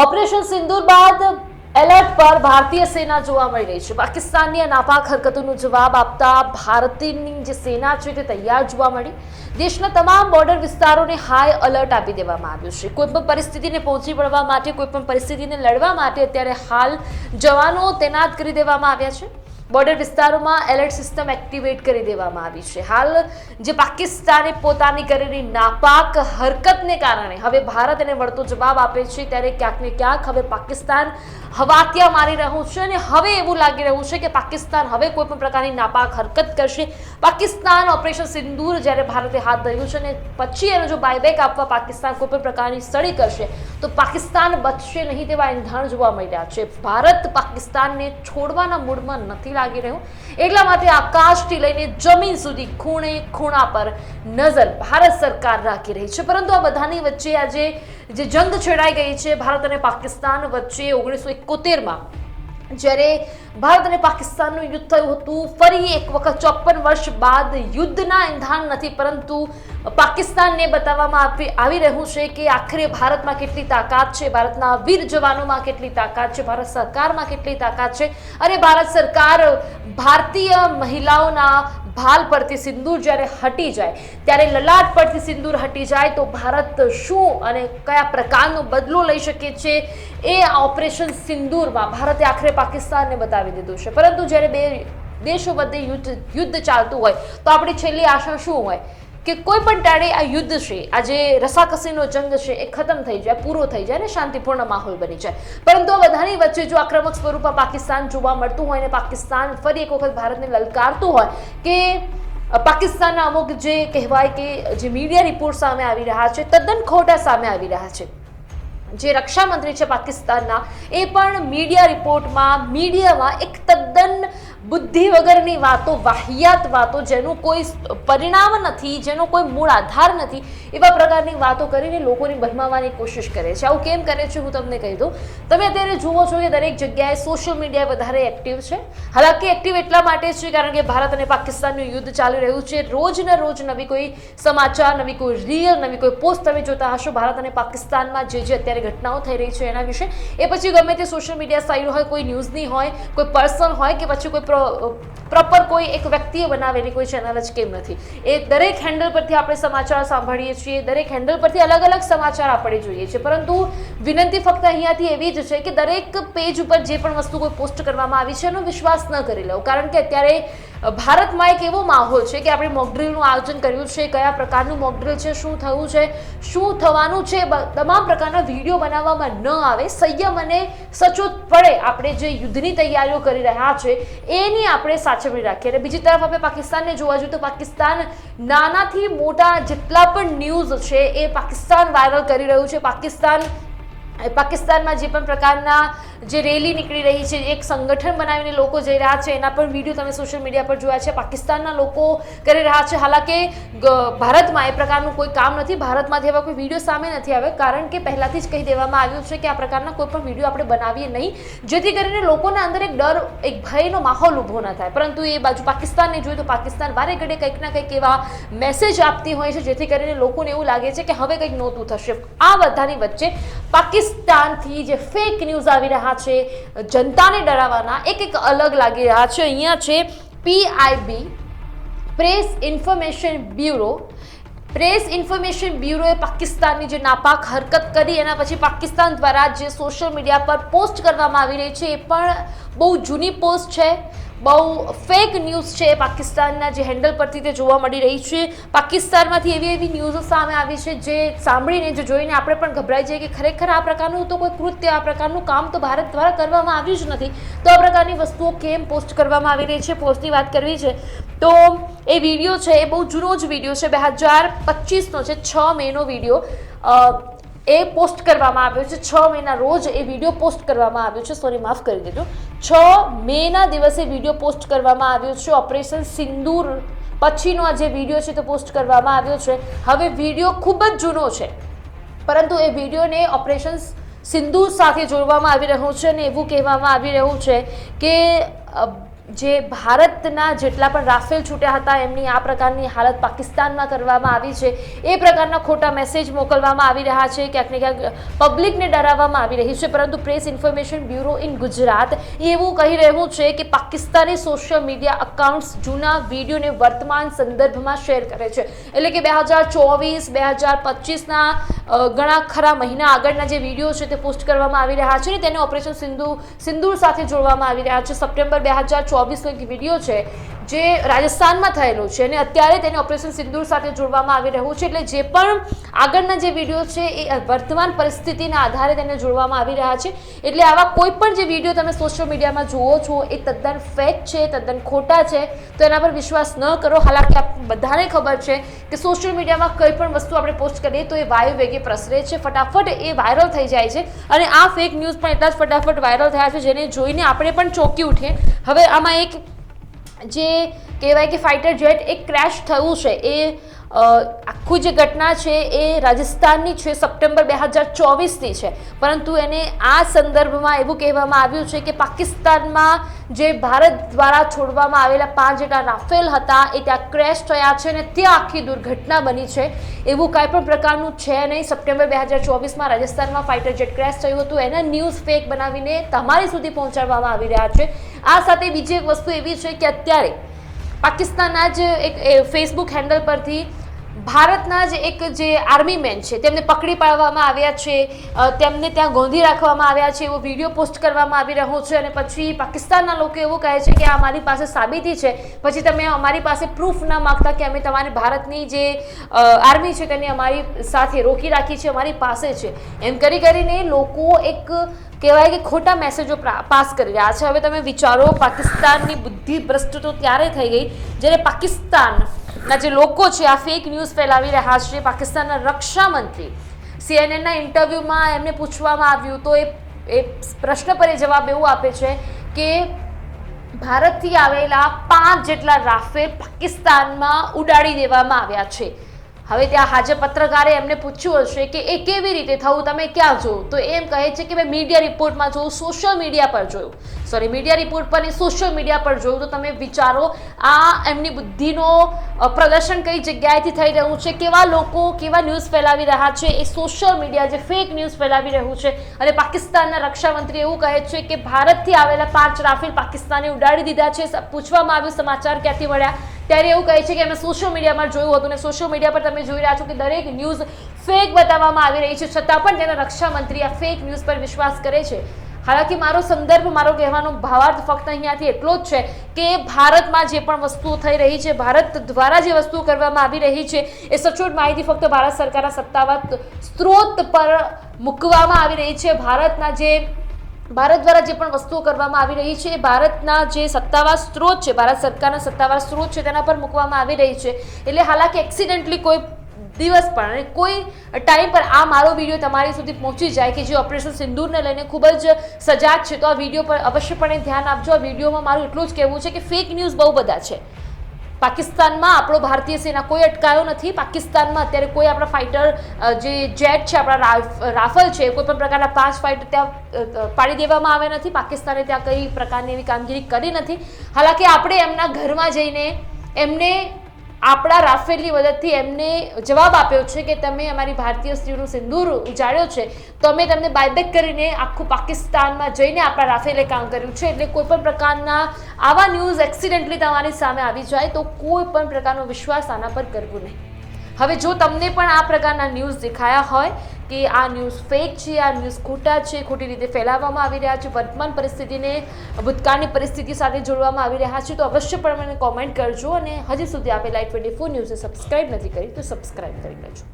Operation સિંદૂર બાદ alert પર ભારતીય સેના જોવા મળી રહી છે. પાકિસ્તાનની નાપાક હરકતોનો જવાબ આપતા ભારતની જે સેના છે તે તૈયાર જોવા મળી. દેશના તમામ બોર્ડર વિસ્તારોને હાઈ એલર્ટ આપી દેવામાં આવ્યું છે. કોઈ પણ પરિસ્થિતિને પહોંચી વળવા માટે, કોઈ પણ પરિસ્થિતિને લડવા માટે અત્યારે હાલ જવાનો તૈનાત કરી દેવામાં આવ્યા છે. બોર્ડર વિસ્તારોમાં એલર્ટ સિસ્ટમ એક્ટિવેટ કરી દેવામાં આવી છે. હાલ જે પાકિસ્તાને પોતાની કરેલી નાપાક હરકતને કારણે હવે ભારત એને વળતો જવાબ આપે છે ત્યારે ક્યાંક ને ક્યાંક હવે પાકિસ્તાન હવાતિયા મારી રહ્યું છે અને હવે એવું લાગી રહ્યું છે કે પાકિસ્તાન હવે કોઈ પણ પ્રકારની નાપાક હરકત કરશે. પાકિસ્તાન ઓપરેશન સિંદૂર જ્યારે ભારતે હાથ ધર્યું છે અને પછી એનો જો બાયબેક આપવા પાકિસ્તાન કોઈ પણ પ્રકારની સળી કરશે, તો પાકિસ્તાન બચશે નહીં તેવા એંધાણ જોવા મળી રહ્યા છે. ભારત પાકિસ્તાનને છોડવાના મૂડમાં નથી લાગી રહ્યું. એટલા માટે આકાશથી લઈને જમીન સુધી ખૂણે ખૂણા પર નજર ભારત સરકાર રાખી રહી છે. પરંતુ આ બધાની વચ્ચે આજે જે જંગ છેડાઈ ગઈ છે, ભારત અને પાકિસ્તાન વચ્ચે ઓગણીસો એકોતેરમાં જ્યારે ભારત અને પાકિસ્તાનનું યુદ્ધ થયું હતું, ફરી એક વખત ચોપન વર્ષ બાદ યુદ્ધના ઇંધાણ નથી, પરંતુ પાકિસ્તાનને બતાવવામાં આવી રહ્યું છે કે આખરે ભારતમાં કેટલી તાકાત છે, ભારતના વીર જવાનોમાં કેટલી તાકાત છે, ભારત સરકારમાં કેટલી તાકાત છે, અને ભારત સરકાર ભારતીય મહિલાઓના ભાલ પરથી સિંદૂર જ્યારે હટી જાય, ત્યારે લલાટ પરથી સિંદૂર હટી જાય, તો ભારત શું અને કયા પ્રકારનો બદલો લઈ શકે છે એ ઓપરેશન સિંદૂરમાં ભારતે આખરે પાકિસ્તાનને બતાવી દીધું છે. પરંતુ જ્યારે બે દેશો વચ્ચે યુદ્ધ યુદ્ધ ચાલતું હોય, તો આપણી છેલ્લી આશા શું હોય? કે કોઈ પણ ટાળે આ યુદ્ધ છે, આ જે રસાકસીનો જંગ છે એ ખતમ થઈ જાય, પૂરો થઈ જાય અને શાંતિપૂર્ણ માહોલ બની જાય. પરંતુ આ બધાની વચ્ચે જો આક્રમક સ્વરૂપમાં પાકિસ્તાન જોવા મળતું હોય અને પાકિસ્તાન ફરી એક વખત ભારતને લલકારતું હોય કે પાકિસ્તાનના અમુક જે કહેવાય કે, જે મીડિયા રિપોર્ટ સામે આવી રહ્યા છે, તદ્દન ખોટા સામે આવી રહ્યા છે. જે રક્ષામંત્રી છે પાકિસ્તાનના, એ પણ મીડિયા રિપોર્ટમાં મીડિયામાં એક તદ્દન બુદ્ધિ વગરની વાતો, વાહિયાત વાતો જેનું કોઈ પરિણામ નથી, જેનો કોઈ મૂળ આધાર નથી, એવા પ્રકારની વાતો કરીને લોકોને ભરમાવાની કોશિશ કરે છે. આવું કેમ કરે છે હું તમને કહી દઉં. તમે અત્યારે જુઓ છો કે દરેક જગ્યાએ સોશિયલ મીડિયા વધારે એક્ટિવ છે. હાલાકી એક્ટિવ એટલા માટે છે કારણ કે ભારત અને પાકિસ્તાનનું યુદ્ધ ચાલી રહ્યું છે. રોજ ને રોજ નવી કોઈ સમાચાર, નવી કોઈ રીલ નવી કોઈ પોસ્ટ તમે જોતા હશો. ભારત અને પાકિસ્તાનમાં જે જે અત્યારે ઘટનાઓ થઈ રહી છે એના વિશે. એ પછી ગમે તે સોશિયલ મીડિયા સાઇડ હોય, કોઈ ન્યૂઝની હોય, કોઈ પર્સન હોય કે પછી કોઈ પ્રોપર કોઈ એક વ્યક્તિએ બનાવેલી કોઈ ચેનલ જ કેમ નથી. એ દરેક હેન્ડલ પરથી આપણે સમાચાર સાંભળીએ છીએ, દરેક હેન્ડલ પરથી અલગ અલગ સમાચાર આપણે જોઈએ છીએ. પરંતુ વિનંતી ફક્ત અહીંયાથી એવી જ છે કે દરેક પેજ ઉપર જે પણ વસ્તુ કોઈ પોસ્ટ કરવામાં આવી છે, એનો વિશ્વાસ ન કરી લો કારણ કે અત્યારે ભારતમાં એક એવો માહોલ છે કે આપણે મોકડ્રીલનું આયોજન કર્યું છે, કયા પ્રકારનું મોકડ્રીલ છે, શું થયું છે, શું થવાનું છે તમામ પ્રકારના વીડિયો બનાવવામાં ન આવે, સંયમ અને સચોટપણે આપણે જે યુદ્ધની તૈયારીઓ કરી રહ્યા છે, એની આપણે સાચવણી રાખીએ. અને બીજી તરફ આપણે પાકિસ્તાનને જોવા જોઈએ તો પાકિસ્તાન નાનાથી મોટા જેટલા પણ ન્યૂઝ છે એ પાકિસ્તાન વાયરલ કરી રહ્યું છે. પાકિસ્તાન પાકિસ્તાનમાં જે પણ પ્રકારના જે રેલી નીકળી રહી છે, એક સંગઠન બનાવીને લોકો જઈ રહ્યા છે, એના પણ વીડિયો તમે સોશિયલ મીડિયા પર જોયા છે. પાકિસ્તાનના લોકો કરી રહ્યા છે. હાલાકે ભારતમાં એ પ્રકારનું કોઈ કામ નથી. ભારતમાંથી એવા કોઈ વીડિયો સામે નથી આવ્યો. કારણ કે પહેલાંથી જ કહી દેવામાં આવ્યું છે કે આ પ્રકારના કોઈ પણ વીડિયો આપણે બનાવીએ નહીં. જેથી કરીને લોકોના અંદર એક ડર, એક ભયનો માહોલ ઊભો ન થાય. પરંતુ એ બાજુ પાકિસ્તાનને જોઈએ તો પાકિસ્તાન વારે ઘડે કંઈક ના કંઈક એવા મેસેજ આપતી હોય છે, જેથી કરીને લોકોને એવું લાગે છે કે હવે કંઈક નહોતું થશે. આ બધાની વચ્ચે પાકિસ્તાનથી જે ફેક ન્યૂઝ આવી રહ્યા છે, જનતાને ડરાવવાના, એક એક અલગ લાગી રહ્યા છે. અહીંયા છે PIB press information bureau press information બ્યુરોએ પાકિસ્તાનની જે નાપાક હરકત કરી, એના પછી પાકિસ્તાન દ્વારા જે સોશિયલ મીડિયા પર પોસ્ટ કરવામાં આવી રહી છે, એ પણ બહુ જૂની પોસ્ટ છે. બહુ ફેક ન્યૂઝ છે પાકિસ્તાનના જે હેન્ડલ પરથી તે જોવા મળી રહી છે. પાકિસ્તાનમાંથી એવી એવી ન્યૂઝો સામે આવી છે જે સાંભળીને, જે જોઈને આપણે પણ ગભરાઈ જઈએ કે ખરેખર આ પ્રકારનું તો કોઈ કૃત્ય, આ પ્રકારનું કામ તો ભારત દ્વારા કરવામાં આવ્યું જ નથી. તો આ પ્રકારની વસ્તુઓ કેમ પોસ્ટ કરવામાં આવી રહી છે? પોસ્ટની વાત કરવી છે. તો એ વીડિયો છે, એ બહુ જૂનો જ વીડિયો છે, બે હજાર પચીસનો છે, છ મેનો વીડિયો એ પોસ્ટ કરવામાં આવ્યો છે. છ મહિના રોજ એ વીડિયો પોસ્ટ કરવામાં આવ્યો છે. સોરી માફ કરી દીધું છ મેના દિવસે વીડિયો પોસ્ટ કરવામાં આવ્યો છે. ઓપરેશન સિંદૂર પછીનો આ જે વીડિયો છે તે પોસ્ટ કરવામાં આવ્યો છે. હવે વીડિયો ખૂબ જ જૂનો છે. પરંતુ એ વિડીયોને ઓપરેશન સિંદૂર સાથે જોડવામાં આવી રહ્યું છે અને એવું કહેવામાં આવી રહ્યું છે કે જે ભારતના જેટલા પણ રાફેલ છૂટ્યા હતા, એમની આ પ્રકારની હાલત પાકિસ્તાનમાં કરવામાં આવી છે. એ પ્રકારના ખોટા મેસેજ મોકલવામાં આવી રહ્યા છે. ક્યાંક ને ક્યાંક પબ્લિકને ડરાવવામાં આવી રહી છે. પરંતુ press information bureau in Gujarat એવું કહી રહ્યું છે કે પાકિસ્તાની સોશિયલ મીડિયા અકાઉન્ટ્સ જૂના વિડીયોને વર્તમાન સંદર્ભમાં શેર કરે છે. એટલે કે બે હજાર ચોવીસ, બે હજાર પચીસના ઘણા ખરા મહિના આગળના જે વીડિયો છે તે પોસ્ટ કરવામાં આવી રહ્યા છે ને તેને ઓપરેશન સિંધુ, સિંદૂર સાથે જોડવામાં આવી રહ્યા છે. સપ્ટેમ્બર બે હજાર ચોવીસનો એક વીડિયો છે. જે રાજસ્થાનમાં થયેલું છે અને અત્યારે તેને ઓપરેશન સિંદૂર સાથે જોડવામાં આવી રહ્યું છે એટલે જે પણ આગળના જે વીડિયો છે એ વર્તમાન પરિસ્થિતિના આધારે તેને જોડવામાં આવી રહ્યા છે. એટલે આવા કોઈ પણ જે વીડિયો તમે સોશિયલ મીડિયામાં જુઓ છો, એ તદ્દન ફેક છે, તદ્દન ખોટા છે, તો એના પર વિશ્વાસ ન કરો. હાલાકી આપ બધાને ખબર છે કે સોશિયલ મીડિયામાં કંઈ પણ વસ્તુ આપણે પોસ્ટ કરીએ તો એ વાયુ વેગે પ્રસરે છે. ફટાફટ એ વાયરલ થઈ જાય છે અને આ ફેક ન્યૂઝ પણ એટલા જ ફટાફટ વાયરલ થયા છે જેને જોઈને આપણે પણ ચોંકી ઉઠીએ. હવે આમાં એક જે કહેવાય કે ફાઇટર જેટ એક ક્રેશ થયું છે. એ આખું જે ઘટના છે એ રાજસ્થાનની છે, સપ્ટેમ્બર બે હજાર ચોવીસની છે. પરંતુ એને આ સંદર્ભમાં એવું કહેવામાં આવ્યું છે કે પાકિસ્તાનમાં જે ભારત દ્વારા છોડવામાં આવેલા પાંચ જેટલા રાફેલ હતા એ ત્યાં ક્રેશ થયા છે અને ત્યાં આખી દુર્ઘટના બની છે. એવું કાંઈ પણ પ્રકારનું છે નહીં. સપ્ટેમ્બર બે હજાર ચોવીસમાં રાજસ્થાનમાં ફાઇટર જેટ ક્રેશ થયું હતું. એના ન્યૂઝ ફેક બનાવીને તમારી સુધી પહોંચાડવામાં આવી રહ્યા છે. આ સાથે બીજી એક વસ્તુ એવી છે કે અત્યારે પાકિસ્તાનના જ એક ફેસબુક હેન્ડલ પરથી ભારતના જ એક જે આર્મી મેન છે, તેમને પકડી પાડવામાં આવ્યા છે તેમને ત્યાં ગોંધી રાખવામાં આવ્યા છે, એવો વીડિયો પોસ્ટ કરવામાં આવી રહ્યો છે અને પછી પાકિસ્તાનના લોકો એવું કહે છે કે આ અમારી પાસે સાબિતી છે. પછી તમે અમારી પાસે પ્રૂફ ના માગતા કે અમે તમારી ભારતની જે આર્મી છે તેને અમારી સાથે રોકી રાખી છે, અમારી પાસે છે. એમ કરી કરીને લોકો એક કહેવાય કે ખોટા મેસેજો પાસ કરી રહ્યા છે. હવે તમે વિચારો, પાકિસ્તાનની બુદ્ધિ ભ્રષ્ટ તો ત્યારે થઈ ગઈ, જ્યારે પાકિસ્તાનના જે લોકો છે, આ ફેક ન્યૂઝ ફેલાવી રહ્યા છે પાકિસ્તાનના રક્ષા મંત્રી સીએનએનના ઇન્ટરવ્યૂમાં એમને પૂછવામાં આવ્યું તો એ એ પ્રશ્ન પર એ જવાબ એવું આપે છે કે ભારતથી આવેલા પાંચ જેટલા રાફેલ પાકિસ્તાનમાં ઉડાડી દેવામાં આવ્યા છે. હવે ત્યાં હાજર પત્રકારે એમને પૂછ્યું હશે કે એ કેવી રીતે થયું, તમે ક્યાં જોયું તો એમ કહે છે કે મેં મીડિયા રિપોર્ટમાં જોયું સોશિયલ મીડિયા પર જોયું. સોરી મીડિયા રિપોર્ટ પર સોશિયલ મીડિયા પર જોયું. તો તમે વિચારો, આ એમની બુદ્ધિનો પ્રદર્શન કઈ જગ્યાએથી થઈ રહ્યું છે, કેવા લોકો કેવા ન્યૂઝ ફેલાવી રહ્યા છે, એ સોશિયલ મીડિયા જે ફેક ન્યૂઝ ફેલાવી રહ્યું છે. અને પાકિસ્તાનના રક્ષામંત્રી એવું કહે છે કે ભારતથી આવેલા પાંચ રાફેલ પાકિસ્તાને ઉડાડી દીધા છે પૂછવામાં આવ્યું, સમાચાર ક્યાંથી મળ્યા? ત્યારે એવું કહે છે કે અમે સોશિયલ મીડિયામાં જોયું હતું અને સોશિયલ મીડિયા પર તમે જોઈ રહ્યા છો કે દરેક ન્યૂઝ ફેક બતાવવામાં આવી રહી છે. છતાં પણ તેના રક્ષામંત્રી આ ફેક ન્યૂઝ પર વિશ્વાસ કરે છે. હાલાકી મારો સંદર્ભ, મારો કહેવાનો ભાવાર્થ ફક્ત અહીંયાથી એટલો જ છે કે ભારતમાં જે પણ વસ્તુઓ થઈ રહી છે, ભારત દ્વારા જે વસ્તુઓ કરવામાં આવી રહી છે, એ સચોટ માહિતી ફક્ત ભારત સરકારના સત્તાવાર સ્ત્રોત પર મૂકવામાં આવી રહી છે. ભારતના જે ભારત દ્વારા જે પણ વસ્તુઓ કરવામાં આવી રહી છે, ભારતના જે સત્તાવાર સ્ત્રોત છે, ભારત સરકારના સત્તાવાર સ્ત્રોત છે, તેના પર મૂકવામાં આવી રહી છે. એટલે હાલાકી એક્સિડન્ટલી કોઈ દિવસ પણ અને કોઈ ટાઈમ પર આ મારો વીડિયો તમારી સુધી પહોંચી જાય કે જે ઓપરેશન સિંદૂરને લઈને ખૂબ જ સજાગ છે, તો આ વીડિયો પર અવશ્યપણે ધ્યાન આપજો. આ વિડીયોમાં મારું એટલું જ કહેવું છે કે ફેક ન્યૂઝ બહુ બધા છે. પાકિસ્તાનમાં આપણો ભારતીય સેના કોઈ અટકાયો નથી. પાકિસ્તાનમાં અત્યારે કોઈ આપણા ફાઇટર જે જેટ છે, આપણા રાફ- રાફલ છે, કોઈ પણ પ્રકારના પાંચ ફાઇટર ત્યાં પાડી દેવામાં આવ્યા નથી. પાકિસ્તાને ત્યાં કઈ પ્રકારની એવી કામગીરી કરી નથી. હાલાકી આપણે એમના ઘરમાં જઈને એમને આપણા રાફેલની મદદથી એમને જવાબ આપ્યો છે કે તમે અમારી ભારતીય સ્ત્રીઓનું સિંદૂર ઉજાડ્યો છે. તો અમે તમને બાયબેક કરીને આખું પાકિસ્તાનમાં જઈને આપણા રાફેલે કામ કર્યું છે. એટલે કોઈ પણ પ્રકારના આવા ન્યૂઝ એક્સિડન્ટલી તમારી સામે આવી જાય તો કોઈ પણ પ્રકારનો વિશ્વાસ આના પર કરવો નહીં. હવે જો તમને પણ આ પ્રકારના ન્યૂઝ દેખાયા હોય કે આ ન્યૂઝ ફેક છે, આ ન્યૂઝ ખોટા છે, ખોટી રીતે ફેલાવવામાં આવી રહ્યા છે, વર્તમાન પરિસ્થિતિને ભૂતકાળની પરિસ્થિતિ સાથે જોડવામાં આવી રહ્યા છે, તો અવશ્યપણે મને કોમેન્ટ કરજો અને હજી સુધી આપે લાઈવ ટ્વેન્ટી ફોર ન્યૂઝને સબસ્ક્રાઈબ નથી કરી તો સબસ્ક્રાઇબ કરી લેજો.